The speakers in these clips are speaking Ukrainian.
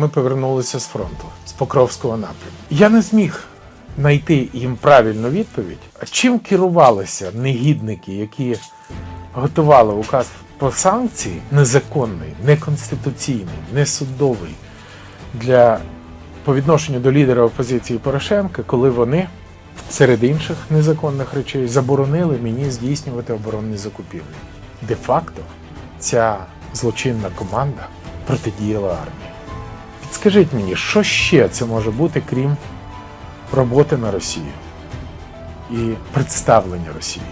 Ми повернулися з фронту, з Покровського напрямку. Я не зміг знайти їм правильну відповідь. Чим керувалися негідники, які готували указ про санкції незаконний, неконституційний, несудовий для по відношенню до лідера опозиції Порошенка, коли вони серед інших незаконних речей заборонили мені здійснювати оборонні закупівлі. Де-факто ця злочинна команда протидіяла армії. Підскажіть мені, що ще це може бути, крім роботи на Росію і представлення Росії?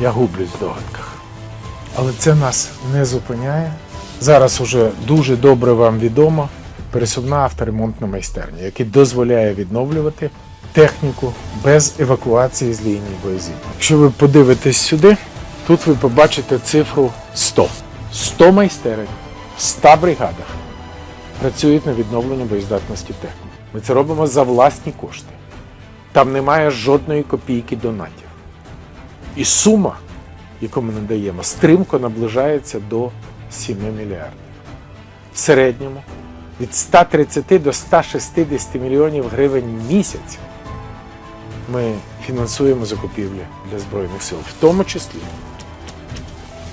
Я гублюсь в догадках. Але це нас не зупиняє. Зараз уже дуже добре вам відомо пересувна авторемонтна майстерня, яка дозволяє відновлювати техніку без евакуації з лінії боєзіткнення. Якщо ви подивитесь сюди, тут ви побачите цифру 100. 100 майстерень в 100 бригадах працюють на відновленні боєздатності техніки. Ми це робимо за власні кошти. Там немає жодної копійки донатів. І сума, яку ми надаємо, стримко наближається до 7 мільярдів. В середньому від 130 до 160 мільйонів гривень місяць ми фінансуємо закупівлі для Збройних сил, в тому числі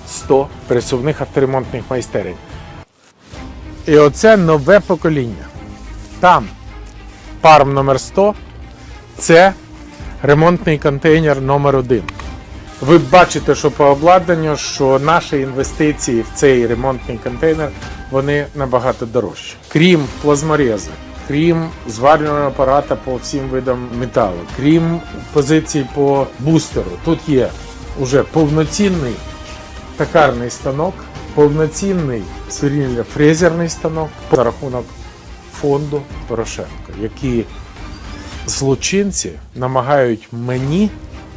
100 пересувних авторемонтних майстерень. І оце нове покоління. Там парм номер 100 це ремонтний контейнер номер 1 ви бачите, що по обладнанню, що наші інвестиції в цей ремонтний контейнер вони набагато дорожчі. Крім плазмореза, крім зварювального апарата по всім видам металу, крім позицій по бустеру, тут є уже повноцінний токарний станок, повноцінний сверлільно-фрезерний станок за рахунок фонду Порошенка, які злочинці намагають мені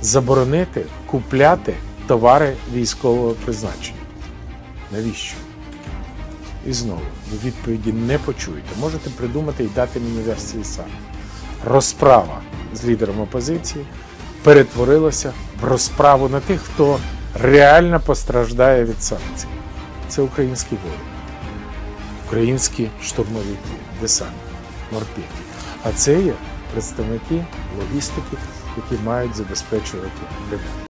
заборонити купляти товари військового призначення. Навіщо? І знову, ви відповіді не почуєте. Можете придумати і дати мені версії самі. Розправа з лідером опозиції перетворилася в розправу на тих, хто реально постраждає від санкцій. Це українські воїни, українські штурмовики, десант, морпіхи. А це є представники логістики, які мають забезпечувати ремонт.